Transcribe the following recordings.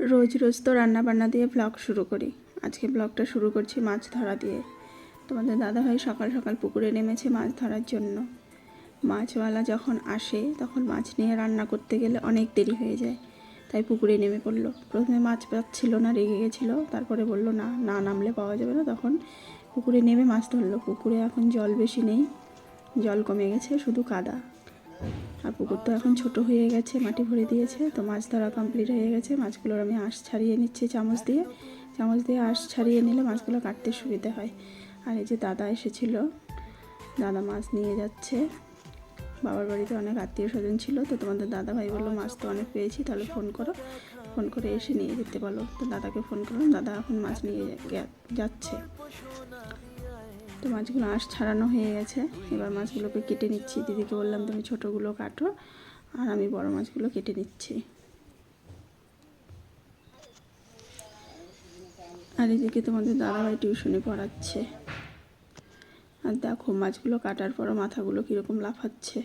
রোজ রোজ তো রান্না বান্না দিয়ে ব্লগ শুরু করি। আজকে ব্লগটা শুরু করছি মাছ ধরা দিয়ে। তোমাদের দাদাভাই সকাল সকাল পুকুরে নেমেছে মাছ ধরার জন্য। মাছওয়ালা যখন আসে, তখন মাছ নিয়ে রান্না করতে গেলে অনেক দেরি হয়ে যায়। তাই পুকুরে নেমে পড়ল। প্রথমে মাছ পাচ্ছিল না, রেগে গেছিল। তারপরে বলল, না না নামলে পাওয়া যাবে না। তখন পুকুরে নেমে মাছ ধরলো। পুকুরে এখন জল বেশি নেই। জল কমে গেছে, শুধু কাদা। আর পুকুর তো এখন ছোট হয়ে গেছে, মাটি ভরে দিয়েছে, তো মাছ ধরা কমপ্লিট হয়ে গেছে। মাছগুলোর আমি আঁশ ছাড়িয়ে নিচ্ছি চামচ দিয়ে। চামচ দিয়ে আঁশ ছাড়িয়ে নিলে মাছগুলো কাটতে সুবিধা হয়। আর এই যে দাদা এসেছিল, দাদা মাছ নিয়ে যাচ্ছে। বাবার বাড়িতে অনেক আত্মীয় স্বজন ছিল, তো তোমাদের দাদা ভাই বলল, মাছ তো অনেক পেয়েছি, তাহলে ফোন করো। ফোন করে এসে নিয়ে যেতে বলো। তো দাদাকে ফোন করলাম, দাদা এখন মাছ নিয়ে যাচ্ছে। তো মাছগুলো আঁশ ছাড়ানো হয়ে গেছে। এবার মাছগুলোকে কেটে নিচ্ছি। দিদিকে বললাম, তুমি ছোটোগুলো কাটো, আর আমি বড় মাছগুলো কেটে নিচ্ছি। আর এদিকে তোমাদের দাদাভাই টিউশনে পড়াচ্ছে। আর দেখো, মাছগুলো কাটার পরও মাথাগুলো কীরকম লাফাচ্ছে।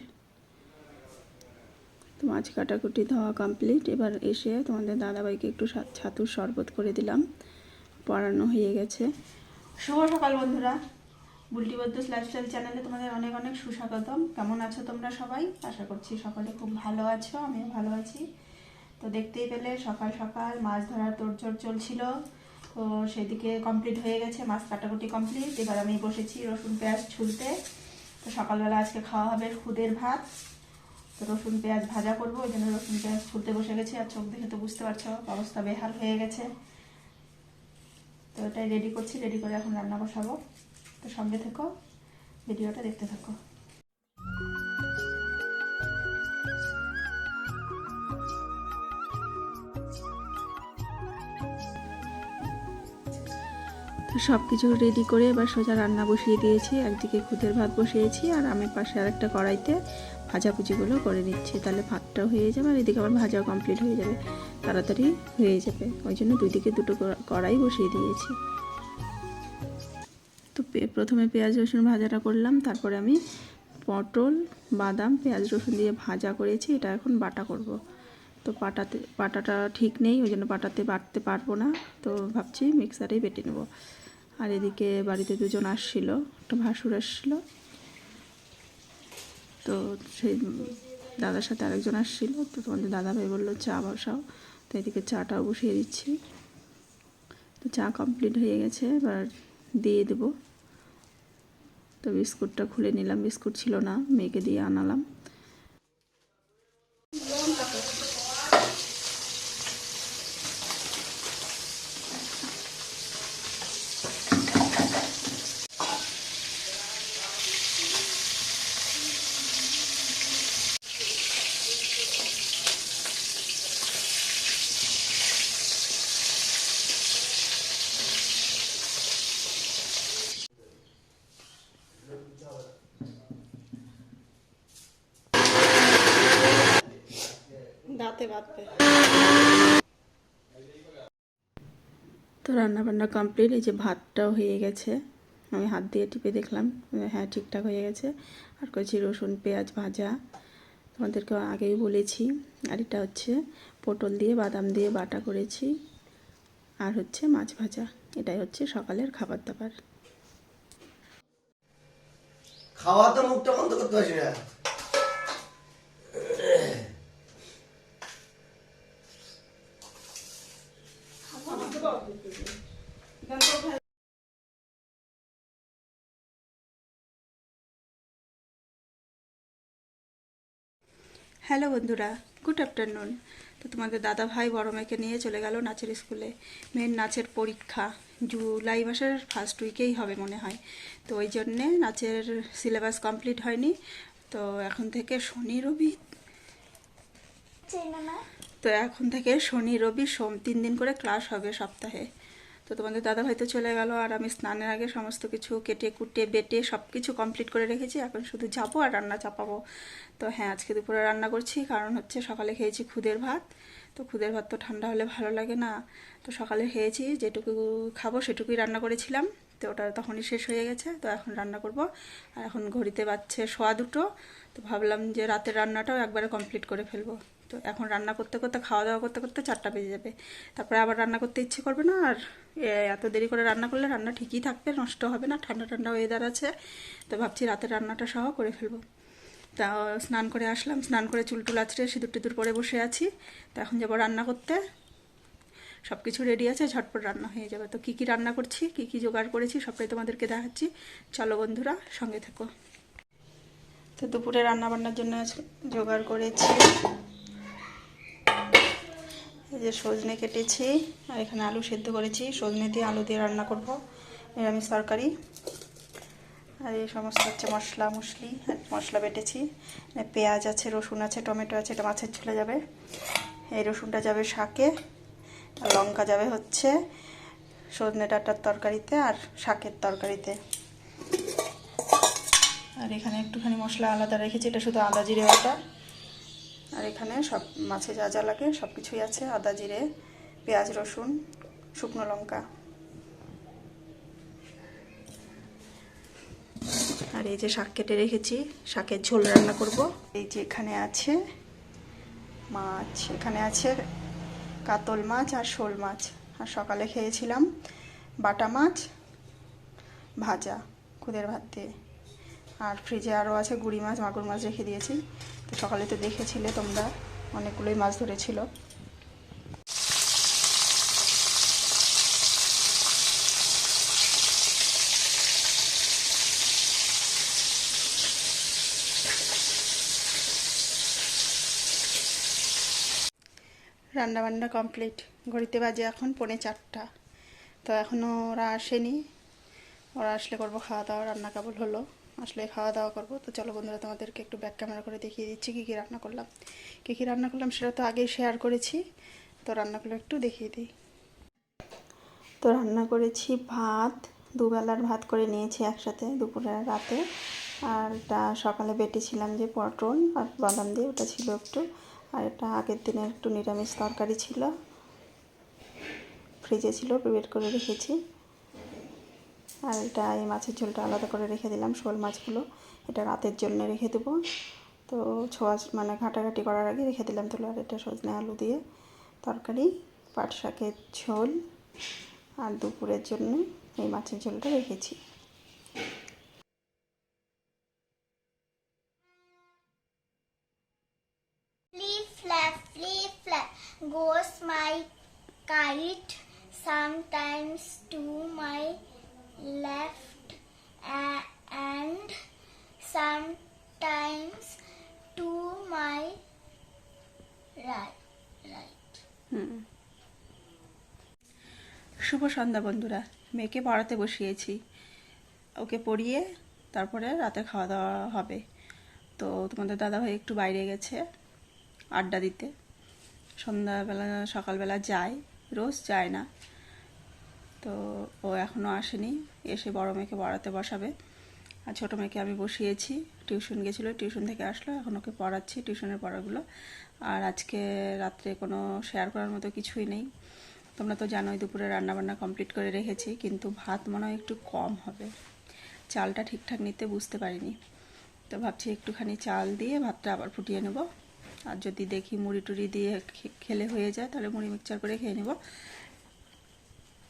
তো মাছ কাটাকুটি ধোয়া কমপ্লিট। এবার এসে তোমাদের দাদাভাইকে একটু ছাতুর শরবত করে দিলাম। পড়ানো হয়ে গেছে। শুভ সকাল বন্ধুরা। বুলটি বদ্দুস লাইফস্টাইল চ্যানেলে তোমাদের অনেক অনেক সুস্বাগতম। কেমন আছো তোমরা সবাই? আশা করছি সকলে খুব ভালো আছো, আমিও ভালো আছি। তো দেখতেই পেলে সকাল সকাল মাছ ধরার তোড়জোড় চলছিল। তো সেদিকে কমপ্লিট হয়ে গেছে, মাছ কাটাকুটি কমপ্লিট এবার আমি বসেছি রসুন পেঁয়াজ ছুলতে। তো সকালবেলা আজকে খাওয়া হবে খুদের ভাত। তো রসুন পেঁয়াজ ভাজা করব, ওই জন্য রসুন পেঁয়াজ ছুলতে বসে গেছি। আর চোখ দেখে তো বুঝতে পারছ, অবস্থা বেহাল হয়ে গেছে। তো এটাই রেডি করছি রেডি করে এখন রান্না বসাবো। তো সঙ্গে থেকো, ভিডিওটা দেখতে থাকো। তো সব কিছু রেডি করে এবার সোজা রান্না বসিয়ে দিয়েছি। একদিকে খুদের ভাত বসিয়েছি আর আমি পাশে আরেকটা কড়াইতে ভাজাভুজিগুলো করে নিচ্ছি। তাহলে ভাতটাও হয়ে যাবে আর এদিকে আমার ভাজাও কমপ্লিট হয়ে যাবে, তাড়াতাড়ি হয়ে যাবে। ওই জন্য দুই দিকে দুটো কড়াই বসিয়ে দিয়েছি। প্রথমে পেঁয়াজ, রসুন ভাজাটা করলাম। তারপরে আমি পটল, বাদাম, পেঁয়াজ, রসুন দিয়ে ভাজা করেছি। এটা এখন বাটা করব। তো পাটাতে পাটাটা ঠিক নেই, ওই জন্য পাটাতে বাটতে পারব না। তো ভাবছি মিক্সারেই বেটে নেব। আর এদিকে বাড়িতে দুজন আসছিল, একটা ভাসুর আসছিল। তো সেই দাদার সাথে আরেকজন আসছিল। তো তোমাদের দাদা ভাই বলল, চা বসাও। তো এদিকে চাটাও বসিয়ে দিচ্ছি। তো চা কমপ্লিট হয়ে গেছে, এবার দিয়ে দেবো। তো বিস্কুটটা খুলে নিলাম বিস্কুট ছিল না মেয়েকে দিয়ে আনালাম। দাঁতে বাঁধবে তো রান্না বান্না কমপ্লিট এই যে ভাতটাও হয়ে গেছে। আমি হাত দিয়ে টিপে দেখলাম হ্যাঁ ঠিকঠাক হয়ে গেছে। আর করেছি রসুন পেঁয়াজ ভাজা। তোমাদেরকে আগেই বলেছি। আর এটা হচ্ছে পটল দিয়ে বাদাম দিয়ে বাটা করেছি। আর হচ্ছে মাছ ভাজা। এটাই হচ্ছে সকালের খাবার দাবার। খাওয়া তো মুখটা বন্ধ করতে পারছি না। হ্যালো বন্ধুরা গুড আফটারনুন। তো তোমাদের দাদা ভাই বড় মেয়েকে নিয়ে চলে গেল নাচের স্কুলে। মেয়ের নাচের পরীক্ষা জুলাই মাসের ফার্স্ট উইকেই হবে মনে হয়। তো ওই জন্যে নাচের সিলেবাস কমপ্লিট হয়নি। তো এখন থেকে শনি রবি তো এখন থেকে শনি রবি সোম তিন দিন করে ক্লাস হবে সপ্তাহে। তো তোমাদের দাদা ভাই তো চলে গেল, আর আমি স্নানের আগে সমস্ত কিছু কেটে কুটে, বেটে সব কিছু কমপ্লিট করে রেখেছি। এখন শুধু যাব আর রান্না চাপাবো। তো হ্যাঁ আজকে দুপুরে রান্না করছি, কারণ হচ্ছে সকালে খেয়েছি খুদের ভাত। তো খুদের ভাত তো ঠান্ডা হলে ভালো লাগে না। তো সকালে খেয়েছি, যেটুকু খাব সেটুকুই রান্না করেছিলাম। তো ওটা তখনই শেষ হয়ে গেছে, তো এখন রান্না করব। আর এখন ঘড়িতে বাজছে সোয়া দুটো, তো ভাবলাম যে রাতের রান্নাটাও একবারে কমপ্লিট করে ফেলব। তো এখন রান্না করতে করতে, খাওয়া দাওয়া করতে করতে চারটা বেজে যাবে। তারপরে আবার রান্না করতে ইচ্ছে করবে না, আর এত দেরি করে রান্না করলে রান্না ঠিকই থাকবে, নষ্ট হবে না, ঠান্ডা ঠান্ডা ওয়েদার আছে। তো ভাবছি রাতের রান্নাটা সহ করে ফেলব। তা, স্নান করে আসলাম, স্নান করে চুল টুল আছড়ে সিঁদুর টিঁদুর পরে বসে আছি। তো এখন যাব রান্না করতে। সব কিছু রেডি আছে, ঝটপট রান্না হয়ে যাবে। তো কী কী রান্না করছি, কী কী জোগাড় করেছি, সবটাই তোমাদেরকে দেখাচ্ছি। চলো বন্ধুরা, সঙ্গে থেকো। তো দুপুরে রান্না বান্নার জন্য জোগাড় করেছি। যে সজনে কেটেছি, আর এখানে আলু সেদ্ধ করেছি। সজনে দিয়ে আলু দিয়ে রান্না করব, নিরামিষ তরকারি। আর এই সমস্ত হচ্ছে মশলা মশলি মশলা বেটেছি। পেঁয়াজ আছে, রসুন আছে, টমেটো আছে, এটা মাছের ঝোলে যাবে। এই রসুনটা যাবে শাকে, আর লঙ্কা যাবে হচ্ছে সজনে ডাটার তরকারিতে আর শাকের তরকারিতে। আর এখানে একটুখানি মশলা আলাদা রেখেছি, এটা শুধু আদা, জিরে, বাটা। আর এখানে সব মাছে যা যা লাগে সব কিছুই আছে, আদা, জিরে, পেঁয়াজ, রসুন, শুকনো লঙ্কা। আর এই যে শাক কেটে রেখেছি, শাকের ঝোল রান্না করব। এই যে এখানে আছে মাছ, এখানে আছে কাতল মাছ আর শোল মাছ। আর সকালে খেয়েছিলাম বাটা মাছ ভাজা, খুদের ভাত। দিয়ে আর ফ্রিজে আরও আছে গুড়ি মাছ, মাগুর মাছ রেখে দিয়েছি। তো সকালে তো দেখেছিলে তোমরা, অনেকগুলোই মাছ ধরেছিল। রান্না বান্না কমপ্লিট ঘড়িতে বাজে এখন পৌনে চারটা। তো এখনও ওরা আসেনি। ওরা আসলে করব খাওয়া দাওয়া রান্না কেবল হলো। আসলে খাওয়া দাওয়া করব। তো চলো বন্ধুরা, তোমাদেরকে একটু ব্যাক ক্যামেরা করে দেখিয়ে দিচ্ছি কী কী রান্না করলাম। কী কী রান্না করলাম সেটা তো আগেই শেয়ার করেছি। তো রান্নাগুলো একটু দেখিয়ে দিই। তো রান্না করেছি ভাত। দুবেলার ভাত করে নিয়েছি একসাথে দুপুরে রাতে। আর এটা সকালে বেটেছিলাম যে পটল আর বাদাম দিয়ে, ওটা ছিল একটু। আর এটা আগের দিনের একটু নিরামিষ তরকারি ছিল। ফ্রিজে ছিল বের করে রেখেছি। আর এটা এই মাছের ঝোলটা আলাদা করে রেখে দিলাম, শোল মাছগুলো। এটা রাতের জন্য রেখে দেবো। তো ছোঁয়া মানে ঘাটাঘাটি করার আগে রেখে দিলাম তাহলে আর এটা সজনে আলু দিয়ে। তরকারি, পাট শাকের ঝোল আর দুপুরের জন্য এই মাছের ঝোলটা রেখেছি। Goes my kite. Sometimes to my left and sometimes to my right. Right. হুম শুভ সন্ধ্যা বন্ধুরা, মেয়েকে পড়াতে বসিয়েছি ওকে পড়িয়ে তারপরে রাতে খাওয়া দাওয়া হবে তো তোমাদের দাদাভাই একটু বাইরে গেছে আড্ডা দিতে সন্ধ্যাবেলা, সকালবেলা যায়, রোজ যায় না তো ও এখনও আসেনি। এসে বড় মেয়েকে পড়াতে বসাবে। আর ছোটো মেয়েকে আমি বসিয়েছি। টিউশন গেছিল, টিউশন থেকে আসলো। এখন ওকে পড়াচ্ছি টিউশনের পড়াগুলো। আর আজকে রাত্রে কোনো শেয়ার করার মতো কিছুই নেই। তোমরা তো জানোই দুপুরে রান্নাবান্না কমপ্লিট করে রেখেছি, কিন্তু ভাত মনে হয় একটু কম হবে। চালটা ঠিকঠাক নিতে বুঝতে পারিনি। তো ভাবছি একটুখানি চাল দিয়ে ভাতটা আবার ফুটিয়ে নেব। আর যদি দেখি মুড়ি টুড়ি দিয়ে খেলে হয়ে যায়, তাহলে মুড়ি মিক্সচার করে খেয়ে নেব।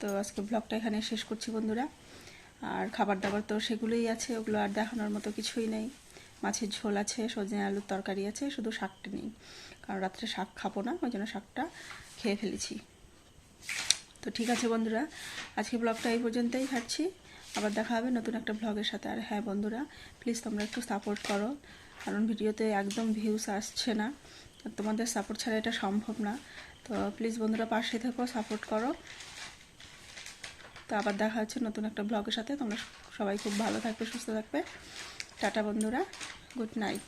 তো আজকে ব্লগটা এখানে শেষ করছি বন্ধুরা। আর খাবার দাবার তো সেগুলোই আছে, ওগুলো আর দেখানোর মতো কিছুই নেই। মাছের ঝোল আছে, সজনে আলুর তরকারি আছে, শুধু শাকটা নেই। কারণ রাত্রে শাক খাব না, ওই জন্য শাকটা খেয়ে ফেলেছি। তো ঠিক আছে বন্ধুরা, আজকে ব্লগটা এই পর্যন্তই ছাড়ছি আবার দেখা হবে নতুন একটা ব্লগের সাথে। আর হ্যাঁ বন্ধুরা প্লিজ তোমরা একটু সাপোর্ট করো। কারণ ভিডিওতে একদম ভিউস আসছে না। তোমাদের সাপোর্ট ছাড়া এটা সম্ভব না। তো প্লিজ বন্ধুরা পাশে থেকো সাপোর্ট করো। তো আবার দেখা হচ্ছে নতুন একটা ব্লগের সাথে। তোমরা সবাই খুব ভালো থাকবে, সুস্থ থাকবে। টাটা বন্ধুরা, গুড নাইট।